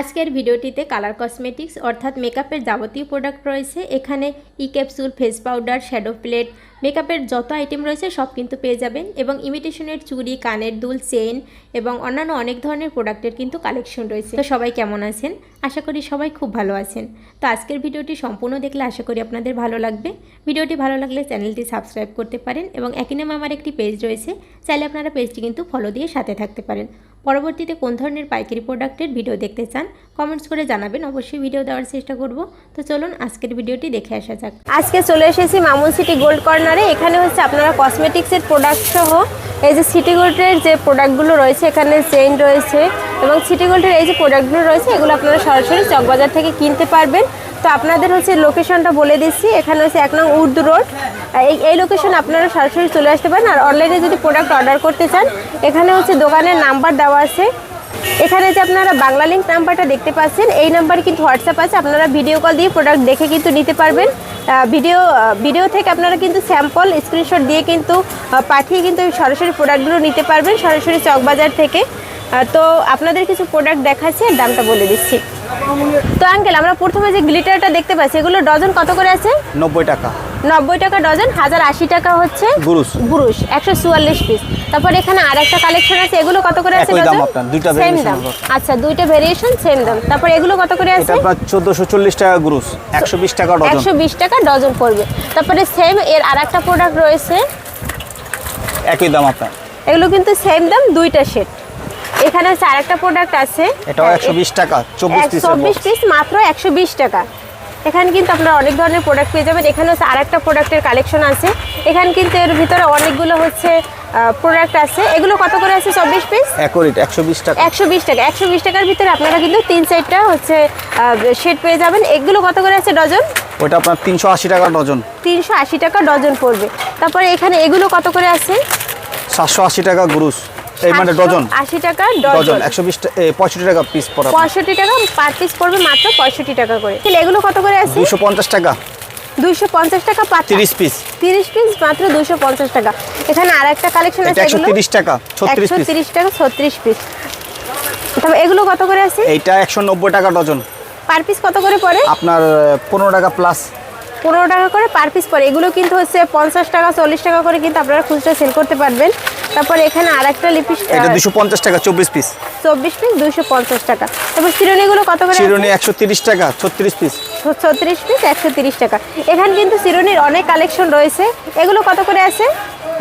আজকের ভিডিওটিতে colour cosmetics অর্থাৎ মেকআপের যাবতীয় প্রোডাক্ট রয়েছে। এখানে E capsule, face powder, shadow plate, মেকআপের যত আইটেম রয়েছে সব কিন্তু পেয়ে যাবেন এবং ইমিটেশনের চুড়ি, কানের দুল চেন এবং অন্যান্য অনেক ধরনের প্রোডাক্টের কিন্তু কালেকশন রয়েছে। তো সবাই কেমন আছেন? আশা করি সবাই খুব ভালো আছেন। তো আজকের ভিডিওটি সম্পূর্ণ দেখলে আশা করি আপনাদের ভালো লাগবে। ভিডিওটি ভালো লাগলে চ্যানেলটি সাবস্ক্রাইব করতে পারেন এবং একই নামে আমার একটি পেজ রয়েছে। চাইলে আপনারা পেজটি কিন্তু ফলো দিয়ে সাথে থাকতে পারেন। পরবর্তীতে কোন ধরনের পাইকারি প্রোডাক্টের ভিডিও দেখতে চান কমেন্টস করে জানাবেন। অবশ্যই ভিডিও দেওয়ার চেষ্টা করব। তো চলুন আজকের ভিডিওটি দেখে আসা যাক। আজকে চলে এসেছি মামুন সিটি গোল্ড কর্নারে। এখানে হচ্ছে আপনারা কসমেটিক্সের প্রোডাক্ট সহ এই যে সিটি গোল্ডের যে প্রোডাক্টগুলো রয়েছে, এখানে চেইন রয়েছে এবং সিটি গোল্ডের এই যে প্রোডাক্টগুলো রয়েছে, এগুলো আপনারা সরাসরি চকবাজার থেকে কিনতে পারবেন। তো আপনাদের হচ্ছে লোকেশনটা বলে দিচ্ছি। এখানে হচ্ছে এক নং উর্দু রোড। এই এই লোকেশন আপনারা সরাসরি চলে আসতে পারেন। আর অনলাইনে যদি প্রোডাক্ট অর্ডার করতে চান, এখানে হচ্ছে দোকানের নাম্বার দেওয়া আছে। এখানে যে আপনারা বাংলা লিঙ্ক নাম্বারটা দেখতে পাচ্ছেন, এই নাম্বারে কিন্তু হোয়াটসঅ্যাপ আছে। আপনারা ভিডিও কল দিয়ে প্রোডাক্ট দেখে কিন্তু নিতে পারবেন। ভিডিও ভিডিও থেকে আপনারা কিন্তু স্যাম্পল স্ক্রিনশট দিয়ে কিন্তু পাঠিয়ে কিন্তু সরাসরি প্রোডাক্টগুলো নিতে পারবেন সরাসরি চকবাজার থেকে। তো আপনাদের কিছু প্রোডাক্ট দেখাচ্ছি দামটা বলে দিচ্ছি। তো আঙ্কেল আমরা প্রথমে যে গ্লিটারটা দেখতে পাচ্ছি এগুলো ডজন কত করে আছে? নব্বই টাকা। নব্বই টাকা ডজন হাজার আশি টাকা হচ্ছে গুরুস বুরুশ একশো চুয়াল্লিশ পিস তারপর এখানে আর একটা কালেকশন আছে এগুলো কত করে আছে দাম ডজন? সেম দাম। আচ্ছা দুইটা ভেরিয়েশন সেম দাম। তারপর এগুলো কত করে আছে? চোদ্দোশো চল্লিশ টাকা গুরুস একশো বিশ টাকা ডজন। একশো বিশ টাকা ডজন পড়বে। তারপরে সেম এর আর একটা প্রোডাক্ট রয়েছে। একই দাম আপনার। এগুলো কিন্তু সেম দাম দুইটা সেট এখানে হচ্ছে আরেকটা প্রোডাক্ট আছে। এটাও একশো বিশ টাকা চব্বিশ পিসের চব্বিশ box। পিস মাত্র একশো বিশ টাকা। এখানে কিন্তু আপনারা অনেক ধরনের প্রোডাক্ট পেয়ে যাবেন। এখানে হচ্ছে আরেকটা প্রোডাক্টের কালেকশন আছে। এখানে কিন্তু এর ভিতরে অনেকগুলো হচ্ছে প্রোডাক্ট আছে। এগুলো কত করে আছে চব্বিশ পিস একশো বিশ টাকা। একশো বিশ টাকা। একশো বিশ টাকার ভিতরে আপনারা কিন্তু তিন চারটা হচ্ছে শেড পেয়ে যাবেন। এগুলো কত করে আছে ডজন? ওটা আপনার তিনশো আশি টাকা ডজন। তিনশো আশি টাকা ডজন পড়বে। তারপরে এখানে এগুলো কত করে আছে? সাতশো আশি টাকা গুরুস। এই মানে ডজন। আশি টাকা ডজন। ডজন একশো বিশ পঁয়ষট্টি টাকা পিস পড়া। পঁয়ষট্টি টাকা পার পিস পড়বে মাত্র পঁয়ষট্টি টাকা করে। তাহলে এগুলো কত করে আছে? দুশো পঞ্চাশ টাকা। দুইশো পঞ্চাশ টাকা পাচ্ছেন তিরিশ পিস তিরিশ পিস মাত্র দুশো পঞ্চাশ টাকা। এখানে আর একটা কালেকশন আছে এগুলো। তিরিশ টাকা ছত্রিশ একশো পিস তিরিশ টাকা ছত্রিশ পিস তবে এগুলো কত করে আছে? এইটা একশো নব্বই টাকা ডজন। পার পিস কত করে পড়ে? আপনার পনেরো টাকা প্লাস পনেরো টাকা করে পার পিস পড়ে। এগুলো কিন্তু হচ্ছে পঞ্চাশ টাকা চল্লিশ টাকা করে কিন্তু আপনারা খুচরা সেল করতে পারবেন। তারপর এখানে আর একটা লিপিস এটা দুশো পঞ্চাশ টাকা চব্বিশ পিস চব্বিশ পিস দুইশো পঞ্চাশ টাকা। তারপর চিরুনিগুলো কত করে চিরুনি একশো তিরিশ টাকা ছত্রিশ পিস ছত্রিশ পিস একশো তিরিশ টাকা। এখানে কিন্তু চিরুনির অনেক কালেকশন রয়েছে। এগুলো কত করে আছে?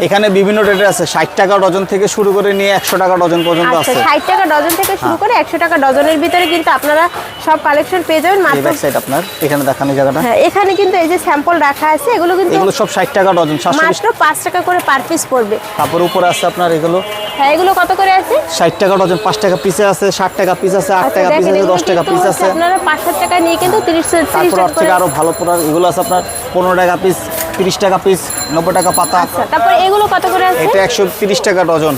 এখানে বিভিন্ন রেটের আছে। ষাট টাকা ডজন থেকে শুরু করে নিয়ে একশো টাকা ডজন পর্যন্ত আচ্ছা আছে। ষাট টাকা ডজন থেকে শুরু করে একশো টাকা ডজনের ভিতরে কিন্তু আপনারা সব কালেকশন পেয়ে যাবেন। মাত্র সাইড আপনার এখানে দেখানো জায়গাটা। হ্যাঁ এখানে কিন্তু এই যে স্যাম্পল রাখা আছে এগুলো কিন্তু এগুলো সব ষাট টাকা ডজন মাত্র পাঁচ টাকা করে পার পিস পড়বে। তারপর উপরে আছে আপনার এগুলো। হ্যাঁ এগুলো কত করে আছে? ষাট টাকা ডজন পাঁচ টাকা পিসে আছে ষাট টাকা পিস আছে আট আচ্ছা, টাকা পিস আছে এগুলো দশ টাকা পিস আছে। আপনারা পাঁচ সাত টাকা নিয়ে কিন্তু তিরিশ তিরিশ তারপর টাকা ওর থেকে আরও ভালো পড়ার এগুলো আছে আপনার পনেরো টাকা পিস তিরিশ টাকা পিস নব্বই টাকা পাতা। আচ্ছা তারপর এগুলো কত করে আছে? এটা একশো তিরিশ টাকা ডজন।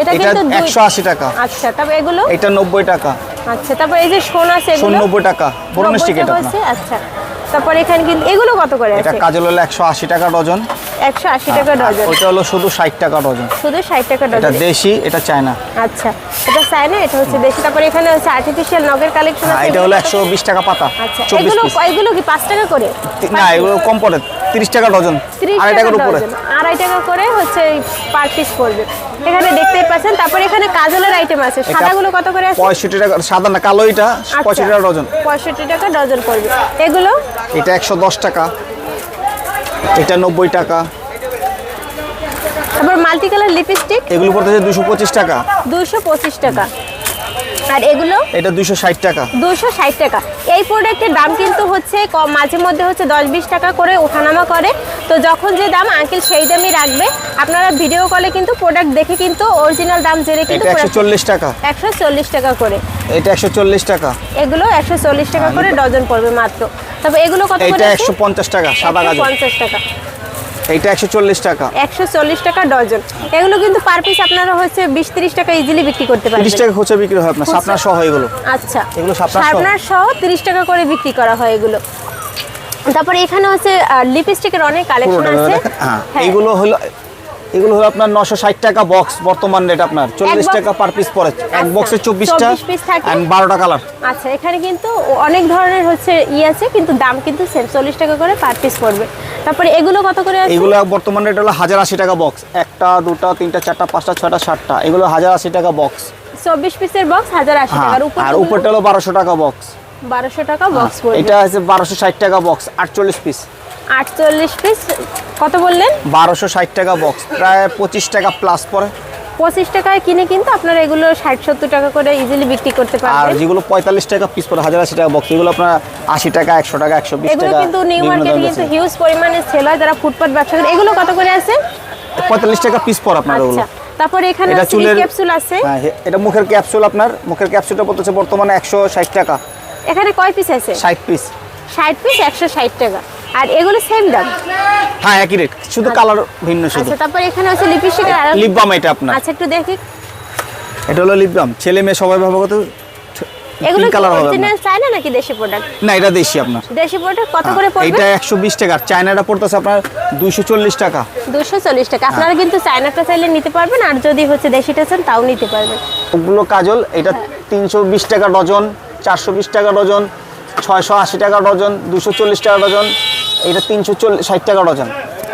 এটা কিন্তু দুই- একশো আশি টাকা। আচ্ছা তারপর এগুলো? এটা নব্বই টাকা। আচ্ছা তারপর এই যে সোনা আছে এগুলো? নব্বই টাকা পুরনো 90 স্টিক এটা আছে আচ্ছা তারপর এখানে কিন্তু এগুলো কত করে আছে? এটা কাজল হলো একশো আশি টাকা ডজন। একশো আশি টাকা ডজন। ওইটা হলো শুধু ষাট টাকা ডজন। শুধু ষাট টাকা ডজন। এটা দেশি এটা চায়না। আচ্ছা এটা চায়না এটা হচ্ছে দেশি। তারপর এখানে হচ্ছে আর্টিফিশিয়াল নগের কালেকশন হ্যাঁ আছে এটা হলো একশো বিশ টাকা পাতা আচ্ছা এগুলো এগুলো কি পাঁচ টাকা করে? না এগুলো কম পড়ে। তিরিশ টাকা ডজন আড়াই টাকা টাকার উপরে। আড়াই টাকা করে হচ্ছে পার পিস পড়বে। এখানে দেখতেই পাচ্ছেন তারপর এখানে কাজলের আইটেম আছে। সাদাগুলো কত করে আছে? পঁয়ষট্টি টাকা সাদা না কালো এটা আচ্ছা। পঁয়ষট্টি টাকা ডজন। পঁয়ষট্টি টাকা ডজন পড়বে। এগুলো? এটা একশো দশ টাকা এটা নব্বই টাকা। তারপর মাল্টি কালার লিপস্টিক এগুলো পড়তেছে দুশো পঁচিশ টাকা। দুশো পঁচিশ টাকা। আর এগুলো? এটা দুশো ষাট টাকা। দুশো ষাট টাকা। এই প্রোডাক্টের দাম কিন্তু হচ্ছে কম মাঝে মধ্যে হচ্ছে দশ বিশ টাকা করে ওঠানামা করে। তো যখন যে দাম আঙ্কেল সেই দামই রাখবে। আপনারা ভিডিও কলে কিন্তু প্রোডাক্ট দেখে কিন্তু অরিজিনাল দাম জেনে কিন্তু এটা একশো চল্লিশ টাকা। একশো চল্লিশ টাকা করে। এটা একশো চল্লিশ টাকা। এগুলো একশো চল্লিশ টাকা করে ডজন পড়বে মাত্র। তবে এগুলো কত করে এটা একশো পঞ্চাশ টাকা সাদা গাজর। পঞ্চাশ টাকা। এটা একশো চল্লিশ টাকা। একশো চল্লিশ টাকা ডজন। এগুলো কিন্তু পার পিস আপনারা হচ্ছে বিশ তিরিশ টাকা ইজিলি বিক্রি করতে পারবেন। 30 টাকা খুচরা বিক্রি হয় আপনার সাপনার সহ এগুলো। আচ্ছা। এগুলো শার্পনার সহ? শার্পনার সহ তিরিশ টাকা করে বিক্রি করা হয় এগুলো। তারপরে এখানে হচ্ছে লিপস্টিকের অনেক কালেকশন আছে। হ্যাঁ। এগুলো হলো এগুলো হলো আপনার নশো ষাট টাকা বক্স বর্তমান রেট আপনার। চল্লিশ টাকা পার পিস পড়ে। এক আচ্ছা, বক্সে চব্বিশটা 24 piece থাকে। অ্যান্ড বারোটা কালার আচ্ছা এখানে কিন্তু অনেক ধরনের হচ্ছে ই আছে কিন্তু দাম কিন্তু সেম চল্লিশ টাকা করে পার পিস পড়বে। তারপরে এগুলো কত করে আছে? এগুলো বর্তমান রেট হলো হাজার আশি টাকা বক্স একটা দুটা তিনটা চারটা পাঁচটা ছয়টা সাতটা। এগুলো হাজার আশি টাকা বক্স চব্বিশ পিসের বক্স হাজার আশি হ্যাঁ উপর আর উপরটা হলো বারোশো টাকা বক্স বারোশো টাকা বক্স পড়বে। এটা আছে বারোশো ষাট টাকা বক্স আটচল্লিশ পিস আটচল্লিশ পিস কত বললেন? বারোশো ষাট টাকা বক্স প্রায় পঁচিশ টাকা প্লাস পড়ে। পঁচিশ টাকায় কিনে কিন্তু আপনারা এগুলো ষাট সত্তর টাকা করে ইজিলি বিক্রি করতে আর যেগুলো পঁয়তাল্লিশ টাকা পিস পড়ে হাজার আশি টাকা বক্স এগুলো আপনার আশি টাকা একশো টাকা একশো বিশ এগুলো টাকা কিন্তু নিউ মার্কেটে কিন্তু হিউজ পরিমাণে সেল হয় যারা ফুটপাত ব্যবসা করে। এগুলো কত করে আছে? পঁয়তাল্লিশ টাকা পিস পড়ে আপনার ওগুলো আচ্ছা তারপরে এখানে এটা চুলের ক্যাপসুল আছে। হ্যাঁ এটা মুখের ক্যাপসুল আপনার মুখের ক্যাপসুলটা পড়তেছে বর্তমানে একশো ষাট টাকা। এখানে কয় পিস আছে? ষাট পিস ষাট পিস একশো ষাট টাকা। আর এগুলো সেম দাম। হ্যাঁ একই রেট শুধু কালার ভিন্ন শুধু। আচ্ছা তারপরে এখানে হচ্ছে লিপস্টিকের আর লিপ বাম এটা আপনার। আচ্ছা একটু দেখি। এটা হলো লিপ বাম ছেলে মেয়ে সবাই ব্যবহার করতে এগুলো কালার হবে। অরিজিনাল চায়না নাকি দেশি প্রোডাক্ট না এটা দেশি আপনার। দেশি প্রোডাক্ট কত করে পড়বে? এটা একশো বিশ টাকা। আর চায়নাটা পড়তেছে আপনার দুইশো চল্লিশ টাকা। দুশো চল্লিশ টাকা। হ্যাঁ। আপনারা কিন্তু চায়নাটা চাইলে নিতে পারবেন আর যদি হচ্ছে দেশিটা চান তাও নিতে পারবেন। ওগুলো কাজল এটা তিনশো বিশ টাকা ডজন চারশো বিশ টাকা ডজন ছয়শো আশি টাকা ডজন দুশো চল্লিশ টাকা ডজন এটা তিনশো চল্লিশ ষাট টাকা ডজন।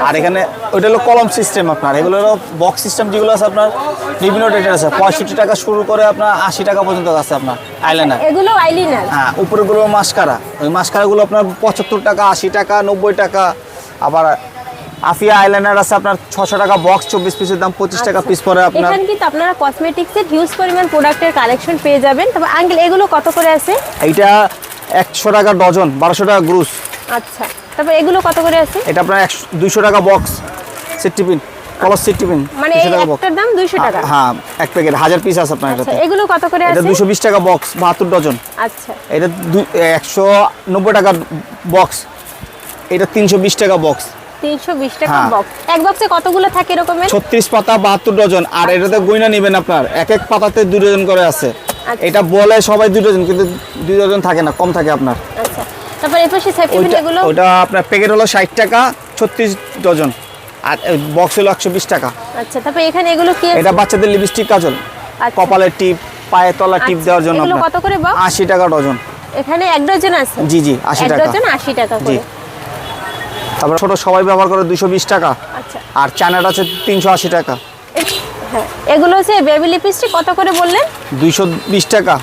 আর এখানে ওইটা হলো কলম সিস্টেম আপনার। এগুলো হলো বক্স সিস্টেম যেগুলো আছে আপনার বিভিন্ন রেটের আছে। পঁয়ষট্টি টাকা শুরু করে আপনার আশি টাকা পর্যন্ত আছে আপনার আইলাইনার এগুলো আইলিনার হ্যাঁ উপরেগুলো মাস্কারা ওই মাস্কারাগুলো আপনার পঁচাত্তর টাকা আশি টাকা নব্বই টাকা। আবার আফিয়া আইলাইনার আছে আপনার ছশো টাকা বক্স চব্বিশ পিসের দাম পঁচিশ টাকা পিস পরে আপনার এখানে কিন্তু আপনারা কসমেটিক্সের হিউজ পরিমাণ প্রোডাক্টের কালেকশন পেয়ে যাবেন। তবে আঙ্কেল এগুলো কত করে আছে? এইটা একশো টাকা ডজন বারোশো টাকা গ্রুস আচ্ছা। তারপর এগুলো কত করে আছে? এটা আপনার একশো দুইশো টাকা বক্স সেট টিফিন কলস সেট টিফিন মানে একটার দাম দুইশো টাকা? হ্যাঁ এক প্যাকেট হাজার পিস আছে আপনার আচ্ছা এটাতে। এগুলো কত করে আছে? দুশো বিশ টাকা বক্স বাহাত্তর ডজন আচ্ছা। এটা একশো নব্বই টাকা বক্স এটা তিনশো বিশ টাকা বক্স তিনশো বিশ টাকা হ্যাঁ। বক্স এক বক্সে কতগুলো থাকে এরকমের? ছত্রিশ পাতা বাহাত্তর ডজন আর এটাতে গইনা নেবেন আপনার। এক এক পাতাতে দুই ডজন করে আছে। আচ্ছা। এটা বলে সবাই দুই ডজন কিন্তু দুই ডজন থাকে না কম থাকে আপনার। আচ্ছা। তারপর এই পাশে সেফটি ওইটা এগুলো ওটা আপনার প্যাকেট হলো ষাট টাকা ছত্রিশ ডজন। আর বক্স হলো একশো বিশ টাকা। আচ্ছা তারপর এখানে এগুলো কি আছে? এটা বাচ্চাদের লিপস্টিক কাজল। আচ্ছা। কপালের টিপ পায়ের তলা টিপ আচ্ছা, দেওয়ার জন্য এগুলো কত করে box? আশি টাকা ডজন। এখানে এক ডজন আছে? জি জি আশি এক টাকা। ডজন আশি টাকা করে। তারপর ছোট সবাই ব্যবহার করে দুশো বিশ টাকা। আচ্ছা। আর চায়নাটা আছে তিনশো আশি টাকা। হ্যাঁ এগুলো হচ্ছে বেবি লিপস্টিক কত করে বললেন? দুইশো বিশ টাকা।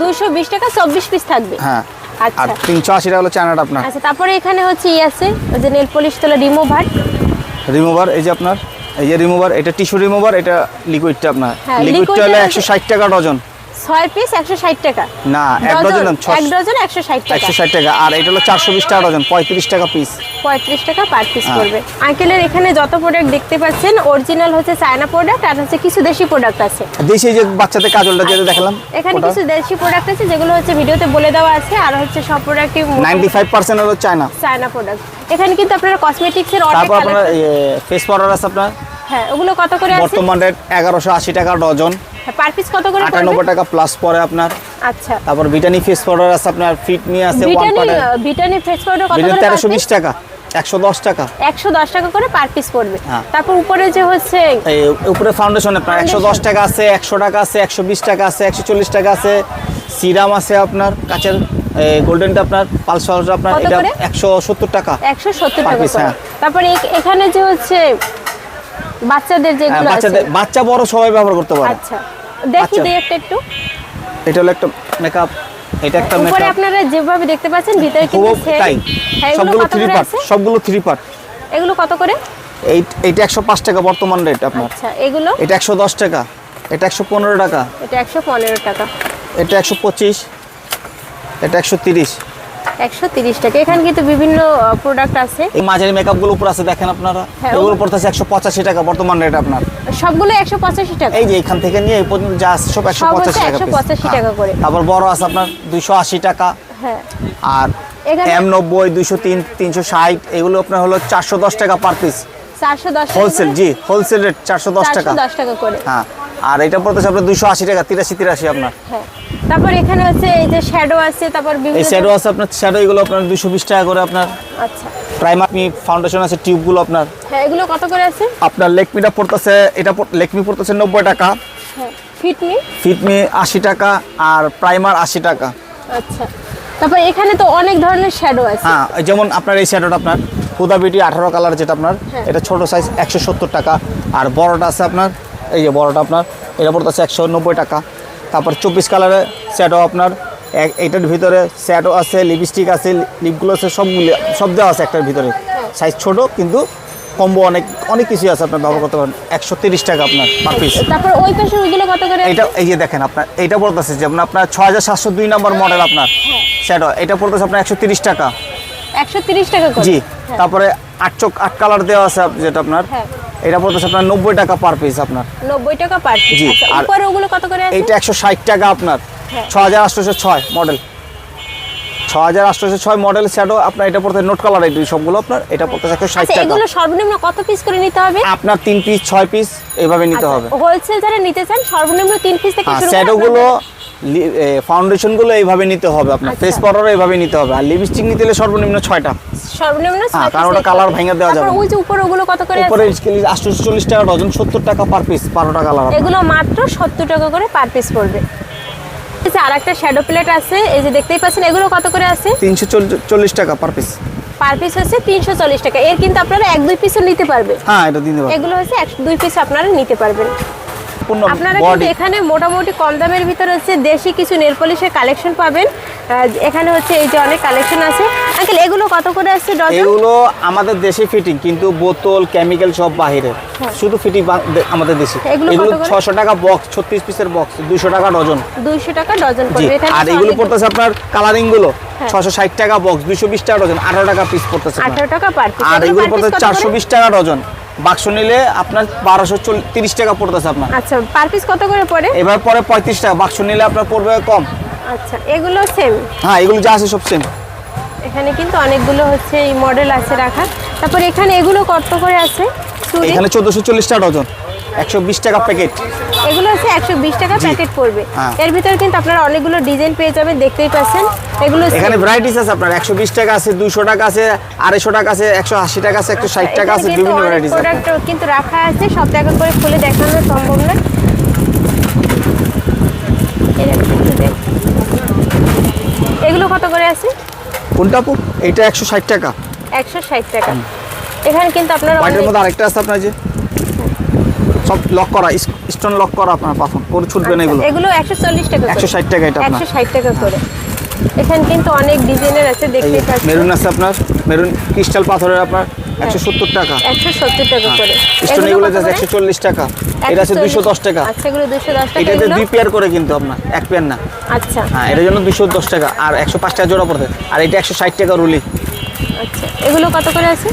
দুশো বিশ টাকা চব্বিশ পিস থাকবে। হ্যাঁ। আর আচ্ছা তিনশো আশি টাকা হলো চায়নাটা আপনার। আচ্ছা তারপরে এখানে হচ্ছে ই আছে ওই যে নেল পলিশ তোলা রিমুভার রিমুভার এই যে আপনার এই যে রিমুভার এটা টিস্যু রিমুভার এটা লিকুইডটা আপনার। হ্যাঁ, লিকুইডটা হলো টা- একশো ষাট টাকা ডজন। ছয় পিস একশো ষাট টাকা। না এক ডজন এক ডজন একশো ষাট টাকা। একশো ষাট টাকা। আর এটা হলো চারশো বিশ টাকা ডজন পঁয়ত্রিশ টাকা পিস পঁয়ত্রিশ টাকা পার পিস হ্যাঁ। পড়বে। আঙ্কেলের এখানে যত প্রোডাক্ট দেখতে পাচ্ছেন অরিজিনাল হচ্ছে চায়না প্রোডাক্ট আর হচ্ছে কিছু দেশি প্রোডাক্ট আছে। দেশি যে বাচ্চাদের কাজলটা যেটা দেখালাম এখানে কিছু দেশি প্রোডাক্ট আছে যেগুলো হচ্ছে ভিডিওতে বলে দেওয়া আছে আর হচ্ছে সব প্রোডাক্টই নাইনটি ফাইভ পার্সেন্ট হলো চায়না। চায়না প্রোডাক্ট এখানে কিন্তু আপনারা কসমেটিক্সের অনেক তারপর আপনার ফেস পাউডার আছে আপনার? হ্যাঁ ওগুলো কত করে আছে? বর্তমান রেট এগারোশো আশি টাকা ডজন। পার পিস কত করে আটানব্বই পড়বে টাকা প্লাস পরে আপনার। আচ্ছা। তারপর ভিটানি ফেস পাউডার আছে আপনার ফিট নিয়ে আছে ওয়ান ভিটানি পাউডার ভিটানি ফেস পাউডার কত করে তেরোশো বিশ টাকা একশো দশ টাকা। একশো দশ টাকা করে পার পিস পড়বে। হ্যাঁ। তারপর উপরে যে হচ্ছে উপরে ফাউন্ডেশন আপনার একশো দশ টাকা আছে একশো টাকা আছে একশো বিশ টাকা আছে একশো চল্লিশ টাকা আছে। সিরাম আছে আপনার কাচের গোল্ডেনটা আপনার আপনার এটা করে? একশো সত্তর টাকা একশো সত্তর Per টাকা piece, করে। হ্যাঁ। তারপরে এখানে যে হচ্ছে বাচ্চাদের হ্যাঁ, যেগুলো আছে বাচ্চা বড় সবাই ব্যবহার করতে পারে। আচ্ছা। দেখি দেই একটা একটু। এটা হলো একটা মেকআপ এটা একটা উপরে মেকআপ আপনারা যেভাবে দেখতে পাচ্ছেন ভিতরে কিন্তু তাই। হ্যাঁ সবগুলো থ্রি পার্ট সবগুলো থ্রি পার্ট এগুলো কত করে? এই এইটা একশো পাঁচ টাকা বর্তমান রেট আপনার। আচ্ছা এগুলো? এটা একশো দশ টাকা। এটা একশো পনেরো টাকা। এটা একশো পনেরো টাকা। এটা একশো পঁচিশ। এটা একশো তিরিশ। একশো তিরিশ টাকা। এখানে কিন্তু বিভিন্ন প্রোডাক্ট আছে। মাঝারি মেকআপগুলো উপর আছে দেখেন আপনারা। হ্যাঁ, এগুলো পড়তেছে একশো পঁচাশি টাকা বর্তমান রেট আপনার। সবগুলো একশো পঁচাশি টাকা। এই যে এখান থেকে নিয়ে এই পর্যন্ত যা আছে সব একশো পঁচাশি টাকা 185 টাকা করে। হ্যাঁ। তারপর বড় আছে আপনার দুইশো আশি টাকা। হ্যাঁ। আর এম নব্বই দুইশো তিন তিনশো ষাট এগুলো আপনার হলো চারশো দশ টাকা পার পিস চারশো দশ হোলসেল জি হোলসেল রেট চারশো দশ টাকা। দশ টাকা করে। হ্যাঁ। আর এটা পড়তেছে আপনার দুইশো আশি টাকা তিরাশি তিরাশি আপনার। হ্যাঁ। তারপর এখানে হচ্ছে এই যে শ্যাডো আছে তারপর এই শ্যাডো আছে আপনার শ্যাডো এগুলো আপনার দুশো বিশ টাকা করে আপনার। আচ্ছা। প্রাইমার ফাউন্ডেশন আছে টিউবগুলো আপনার। হ্যাঁ এগুলো কত করে আছে? আপনার লেকমিটা পড়তেছে এটা লেকমি পড়তেছে নব্বই টাকা। হ্যাঁ ফিটমি ফিটমি আশি টাকা আর প্রাইমার আশি টাকা। আচ্ছা। তারপর এখানে তো অনেক ধরনের শ্যাডো আছে। হ্যাঁ যেমন আপনার এই শ্যাডোটা আপনার হুদা বিটি আঠারো কালার যেটা আপনার হ্যাঁ। এটা ছোট সাইজ একশো সত্তর টাকা। আর বড়টা আছে আপনার এই যে বড়টা আপনার এটা পড়তেছে একশো নব্বই টাকা। তারপর চব্বিশ কালারের শ্যাডো আপনার এক এইটার ভিতরে শ্যাডো আছে লিপস্টিক আছে লিপগুলো আছে সবগুলি সব দেওয়া আছে একটার ভিতরে। সাইজ ছোট কিন্তু কম্বো অনেক অনেক কিছুই আছে আপনার ব্যবহার করতে পারেন। একশো তিরিশ টাকা আপনার পার পিস তারপর ওই পাশে ওইগুলো কত করে? এটা এই যে দেখেন আপনার এইটা পড়তেছে যেমন আপনার ছ হাজার সাতশো দুই নম্বর মডেল আপনার। শ্যাডো এটা পড়তেছে আপনার একশো তিরিশ টাকা। একশো তিরিশ টাকা জি হ্যাঁ। তারপরে আট চোখ আট কালার দেওয়া আছে যেটা আপনার। হ্যাঁ। এটা পড়তেছে আপনার নব্বই টাকা পার পিস আপনার। নব্বই টাকা পার পিস আচ্ছা আর- উপরে ওগুলো কত করে আছে? একশো ষাট টাকা আপনার। হ্যাঁ। ছ হাজার আটশোশো ছয় মডেল ছ হাজার আটশোশো ছয় মডেল শ্যাডো আপনার এটা পড়তে নোট কালার এই সবগুলো আপনার এটা একশো ষাট আচ্ছা টাকা। এগুলো সর্বনিম্ন কত পিস করে নিতে হবে? আপনার তিন পিস ছয় পিস এইভাবে নিতে হবে। হোলসেল যারা নিতে চান সর্বনিম্ন তিন পিস থেকে হ্যাঁ শুরু করে শ্যাডোগুলো ফাউন্ডেশনগুলো এইভাবে নিতে হবে আপনার। আচ্ছা। ফেস পাউডারও এইভাবে নিতে হবে। আর লিপস্টিক নিতে হলে সর্বনিম্ন ছয়টা। আপনার সর্বনিম্ন ছয় piece কারণ ওটা নিতে colour হবে। ভেঙে দেওয়া যাবে। ওই যে উপরে ওগুলো কত করে উপরে স্কেল আটশোশো চল্লিশ টাকা ডজন সত্তর টাকা পার পিস বারোটা কালার এগুলো মাত্র সত্তর টাকা করে পার পিস পড়বে। আর একটা শ্যাডো প্লেট আছে এই যে দেখতেই পাচ্ছেন এগুলো কত করে আছে? তিনশো চল্লিশ টাকা পার পিস পার পিস হচ্ছে তিনশো চল্লিশ টাকা। এর কিন্তু আপনারা এক দুই পিসও নিতে পারবে হ্যাঁ এটা দিতে পারব এগুলো হচ্ছে এক দুই পিস আপনারা নিতে পারবেন। পূর্ণ আপনারা কিন্তু এখানে মোটামুটি কম দামের ভিতরে হচ্ছে দেশি কিছু নেল পলিশের কালেকশন পাবেন। এখানে হচ্ছে এই যে অনেক কালেকশন আছে। আঙ্কেল এগুলো কত করে আসছে ডজন? এগুলো আমাদের দেশে ফিটিং কিন্তু বোতল কেমিক্যাল সব বাহিরে শুধু ফিটিং আমাদের দেশে। হ্যাঁ। এগুলো এগুলো কত করে? ছশো টাকা বক্স ছত্রিশ পিসের বক্স দুশো টাকা ডজন। দুইশো টাকা ডজন পড়বে। এখানে আর এগুলো পড়তেছে আপনার কালারিংগুলো হ্যাঁ। ছশো ষাট টাকা বক্স দুশো বিশ টাকা ডজন আঠারো টাকা পিস পড়তেছে আপনার। আঠারো টাকা পার পিস আর এগুলো পড়তেছে চারশো বিশ টাকা ডজন। বাক্স নিলে আপনার বারোশো তিরিশ টাকা পড়তেছে আপনার। আচ্ছা পার পিস কত করে পড়ে? এবার পরে পঁয়ত্রিশ টাকা বাক্স নিলে আপনার পড়বে কম। আচ্ছা এগুলো সেম হ্যাঁ এগুলো যা আছে সব সেম এখানে কিন্তু অনেকগুলো হচ্ছে এই মডেল আছে রাখা। তারপর এখানে এগুলো কত করে আছে? এখানে চোদ্দোশো চল্লিশ টাকা ডজন। একশো বিশ টাকা প্যাকেট। এগুলো হচ্ছে একশো বিশ টাকা প্যাকেট পড়বে। হ্যাঁ। এর ভিতরে কিন্তু আপনারা অনেকগুলো ডিজাইন পেয়ে যাবেন দেখতেই পাচ্ছেন। এগুলো এখানে ভ্যারাইটিস আছে আপনার একশো বিশ টাকা আছে দুশো টাকা আছে আড়াইশো টাকা আছে একশো আশি টাকা আছে একশো ষাট টাকা আছে বিভিন্ন ভ্যারাইটিস আছে। প্রোডাক্ট কিন্তু রাখা আছে সব টাকা করে খুলে দেখানো সম্ভব না। এগুলো কত করে আছে? কোনটা আপু? একশো ষাট টাকা। একশো ষাট টাকা। এখানে কিন্তু আপনারা অনেক- মধ্যে আরেকটা আছে আপনার যে। সব লক করা স্টোন লক করা আপনার পাথর কোনো ছুটবে না এগুলো আচ্ছা, এগুলো। একশো চল্লিশ টাকা করে। একশো ষাট টাকা এটা আপনার। একশো ষাট টাকা করে। এখানে কিন্তু অনেক ডিজাইনের আছে এই দেখতেই পাচ্ছেন। মেরুন আছে আপনার মেরুন ক্রিস্টাল পাথরের আপনার একশো সত্তর টাকা। একশো সত্তর টাকা করে। স্টোন এগুলো এগুলো আছে করে? একশো চল্লিশ টাকা। এটা আছে 140 দুশো দশ টাকা। আচ্ছা এগুলো দুশো দশ টাকা এটাতে দুই পেয়ার করে কিন্তু আপনার এক পেয়ার না। আচ্ছা। হ্যাঁ এটার জন্য দুশো দশ টাকা আর একশো পাঁচ টাকা জোড়া পড়বে। আর এটা একশো ষাট টাকা রুলি। আচ্ছা এগুলো কত করে আছে?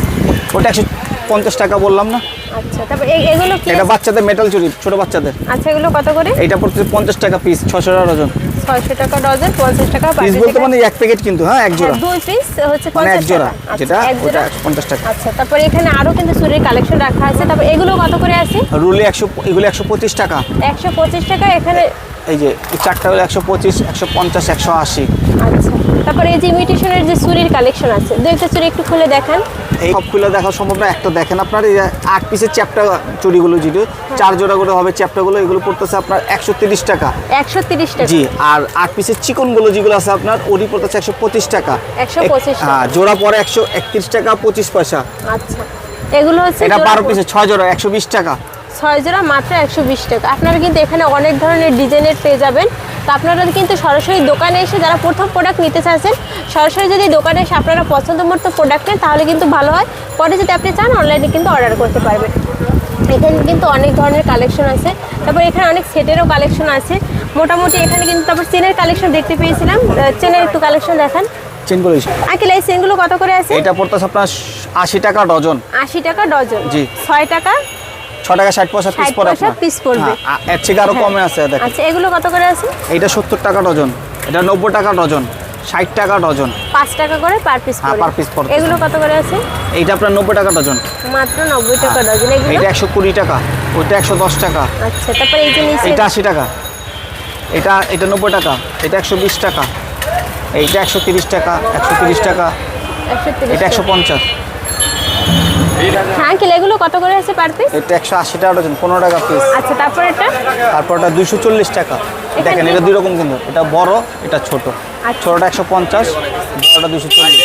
ওটা একশো পঞ্চাশ টাকা বললাম না? আচ্ছা তারপর এগুলো কি এটা বাচ্চাদের মেটাল চুরি ছোট বাচ্চাদের। আচ্ছা এগুলো কত করে? এইটা পড়ছে পঞ্চাশ টাকা পিস ছশো টাকা ডজন। ছয়শো টাকা ডজন পঞ্চাশ টাকা পিস বলতে মানে এক প্যাকেট কিন্তু হ্যাঁ এক হ্যাঁ, জোড়া দুই পিস হচ্ছে মানে এক পঞ্চাশ জোড়া আচ্ছা, যেটা ওটা জোড়া? একশো পঞ্চাশ টাকা। আচ্ছা তারপর এখানে আরও কিন্তু চুরির কালেকশন রাখা আছে। তারপর এগুলো কত করে আছে? রুলি একশো এগুলো একশো পঁচিশ টাকা। একশো পঁচিশ টাকা এখানে এই যে চারটা হলো একশো পঁচিশ একশো পঞ্চাশ একশো আশি। আচ্ছা তারপর এই যে ইমিটেশনের যে চুরির কালেকশন আছে। দু একটা চুরি একটু খুলে দেখান। এই সবগুলো দেখা সম্ভব না একটা দেখেন আপনার এই আট পিসের চ্যাপটা চুরিগুলো যেটা চার জোড়া করে হবে চ্যাপটাগুলো এগুলো পড়তেছে আপনার একশো তিরিশ টাকা। একশো তিরিশ টাকা। জি আর আট পিসের চিকনগুলো যেগুলো আছে আপনার ওরই পড়তেছে একশো পঁচিশ টাকা। একশো পঁচিশ হ্যাঁ জোড়া পরে একশো একত্রিশ টাকা পঁচিশ পয়সা। আচ্ছা। এগুলো হচ্ছে এটা বারো পিসের ছয় জোড়া একশো বিশ টাকা। ছয় জোড়া মাত্র একশো বিশ টাকা। আপনারা কিন্তু এখানে অনেক ধরনের ডিজাইনের পেয়ে যাবেন। তো আপনারা কিন্তু সরাসরি দোকানে এসে যারা প্রথম প্রোডাক্ট নিতে চাচ্ছেন সরাসরি যদি দোকানে এসে আপনারা পছন্দ মতো প্রোডাক্ট নেন তাহলে কিন্তু ভালো হয়। পরে যদি আপনি চান অনলাইনে কিন্তু অর্ডার করতে পারবেন। এখানে কিন্তু অনেক ধরনের কালেকশন আছে। তারপর এখানে অনেক সেটেরও কালেকশন আছে। মোটামুটি এখানে কিন্তু তারপর চেনের কালেকশন দেখতে পেয়েছিলাম। চেনের একটু কালেকশন দেখান। চেনগুলো এই চেনগুলো কত করে আছে? এটা পড়তেছে আপনার আশি টাকা ডজন। আশি টাকা ডজন। জি। ছয় টাকা ছ টাকা ষাট পয়সা পিস 60 পড়ে পয়সা আপনার। পড়বে। হ্যাঁ, এর থেকে আরও কমে আছে দেখেন। আচ্ছা এগুলো কত করে আছে? এইটা সত্তর টাকা ডজন। এটা নব্বই টাকা ডজন। ষাট টাকা ডজন। পাঁচ টাকা করে পার পিস হ্যাঁ, piece পড়বে। এগুলো কত করে আছে? এইটা আপনার নব্বই টাকা ডজন। মাত্র নব্বই টাকা ডজন। এগুলো? এটা টাকা আচ্ছা তারপরে এই যে নিচে এটা আশি টাকা। এটা এটা নব্বই টাকা এটা একশো বিশ টাকা। এইটা একশো তিরিশ টাকা একশো তিরিশ টাকা। এটা একশো পঞ্চাশ। হ্যাঁ আঙ্কেল এগুলো কত করে আছে পার পিস এটা একশো আশি টাকা ডজন পনেরো টাকা পিস আচ্ছা তারপর এটা? তারপর ওটা দুশো চল্লিশ টাকা। দেখেন এটা দুই রকম কিন্তু। এটা বড় এটা ছোট। আচ্ছা। ছোটটা একশো পঞ্চাশ বড়টা দুশো চল্লিশ।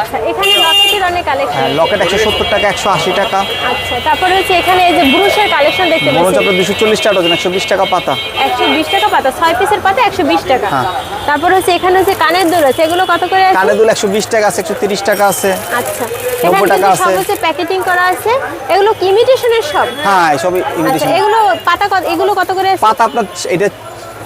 আচ্ছা এখানে লকেটের অনেক কালেকশন হ্যাঁ লকেট টাকা একশো আশি টাকা। আচ্ছা তারপরে হচ্ছে এখানে এই যে ব্রুশের কালেকশন দেখতে পাচ্ছি। টাকা ডজন টাকা পাতা। একশো বিশ টাকা পাতা পিসের পাতা একশো বিশ টাকা। হ্যাঁ। তারপর হচ্ছে এখানে হচ্ছে কানের দুল আছে এগুলো কত করে আছে? দুল টাকা আছে টাকা আছে আচ্ছা। টাকা সব আছে। হচ্ছে প্যাকেটিং করা আছে। এগুলো ইমিটেশনের সব? হ্যাঁ এসবই আচ্ছা ইমিটেশন এগুলো পাতা কত এগুলো কত করে আছে? পাতা আপনার এটা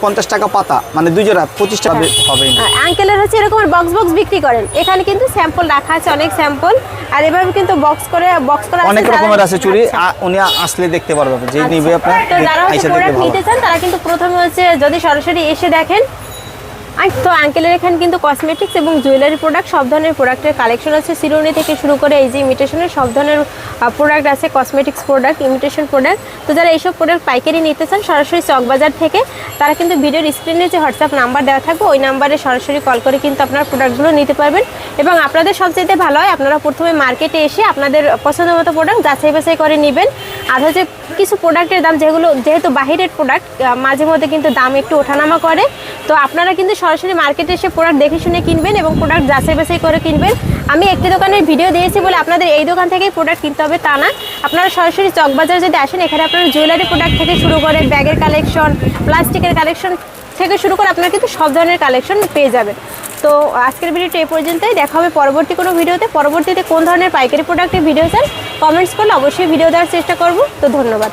পঞ্চাশ টাকা পাতা মানে দুই জোড়া পঁচিশ টাকা হবে আঙ্কেলের হচ্ছে এরকম বক্স বক্স বিক্রি করেন। এখানে কিন্তু স্যাম্পল রাখা আছে অনেক স্যাম্পল আর এভাবে কিন্তু বক্স করে বক্স করে অনেক রকমের আছে চুড়ি আচ্ছা। উনি আসলে দেখতে পারবেন যে আচ্ছা। নিবে আপনার যারা হচ্ছে প্রোডাক্ট নিতে চান তারা কিন্তু প্রথমে হচ্ছে যদি সরাসরি এসে দেখেন তো আঙ্কেলের এখানে কিন্তু কসমেটিক্স এবং জুয়েলারি প্রোডাক্ট সব ধরনের প্রোডাক্টের কালেকশন আছে। সিরোনি থেকে শুরু করে এই যে ইমিটেশনের সব ধরনের প্রোডাক্ট আছে কসমেটিক্স প্রোডাক্ট ইমিটেশন প্রোডাক্ট তো যারা এইসব প্রোডাক্ট পাইকারি নিতে চান, সরাসরি চকবাজার থেকে, তারা কিন্তু ভিডিওর স্ক্রিনে যে হোয়াটসঅ্যাপ নাম্বার দেওয়া থাকবে, ওই নাম্বারে সরাসরি কল করে কিন্তু আপনার প্রোডাক্টগুলো নিতে পারবেন। এবং আপনাদের সবচেয়ে ভালো হয়, আপনারা প্রথমে মার্কেটে এসে আপনাদের পছন্দ মতো প্রোডাক্ট যাচাই বাছাই করে নেবেন। আর হচ্ছে কিছু প্রোডাক্টের দাম যেগুলো, যেহেতু বাহিরের প্রোডাক্ট মাঝে মধ্যে কিন্তু দাম একটু ওঠানামা করে। তো আপনারা কিন্তু সরাসরি মার্কেটে এসে প্রোডাক্ট দেখে শুনে কিনবেন এবং প্রোডাক্ট যাচাই বাছাই করে কিনবেন। আমি একটি দোকানের ভিডিও দিয়েছি বলে আপনাদের এই দোকান থেকেই প্রোডাক্ট কিনতে হবে তা না। আপনারা সরাসরি চকবাজার যদি আসেন, এখানে আপনারা জুয়েলারি প্রোডাক্ট থেকে শুরু করে ব্যাগের কালেকশন প্লাস্টিকের কালেকশন থেকে শুরু করে আপনারা কিন্তু সব ধরনের কালেকশন পেয়ে যাবেন। তো আজকের ভিডিওটা এই পর্যন্তই। দেখা হবে পরবর্তী কোনো ভিডিওতে পরবর্তীতে কোন ধরনের পাইকারি প্রোডাক্টের ভিডিও চান কমেন্টস করলে অবশ্যই ভিডিও দেওয়ার চেষ্টা করব। তো ধন্যবাদ।